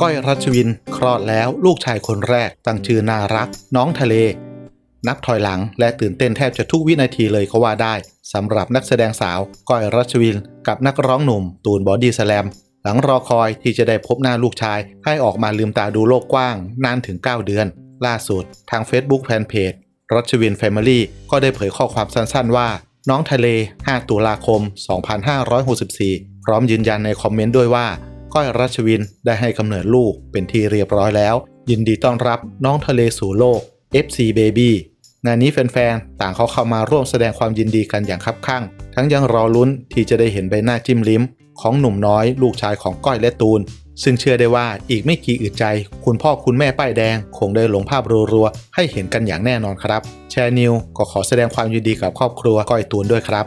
ก้อยรัชวิน คลอดแล้วลูกชายคนแรก ตั้งชื่อน่ารัก น้องทะเล นับถอยหลังและตื่นเต้นแทบจะทุกวินาทีเลยก็ว่าได้สำหรับนักแสดงสาว ก้อยรัชวิน กับนักร้องหนุ่ม ตูนบอดี้สแลม หลังรอคอยที่จะได้พบหน้าลูกชาย ให้ออกมาลืมตาดูโลกกว้าง นานถึง 9 เดือน ล่าสุด ทาง Facebook Fanpage รัชวิน Family ก็ได้เผยข้อความสั้นๆว่า น้องทะเล 5 ตุลาคม 2564 พร้อมยืนยันในคอมเมนต์ด้วยว่า ก้อยรัชวินได้ให้กำเนิดลูกเป็นที่เรียบร้อยแล้ว ยินดีต้อนรับน้องทะเลสู่โลก FC Baby งานนี้แฟนๆ ต่างเขาเข้ามาร่วมแสดงความยินดีกันอย่างคับข้างทั้งยังรอลุ้นที่จะได้เห็นใบหน้าจิ้มลิ้ม ของหนุ่มน้อยลูกชายของก้อยและตูน ซึ่งเชื่อได้ว่าอีกไม่กี่อึดใจ คุณพ่อคุณแม่ป้ายแดง คงได้ลงภาพรัวๆให้เห็นกันอย่างแน่นอนครับ แชร์นิวก็ขอแสดงความยินดีกับครอบครัวก้อยตูนด้วยครับ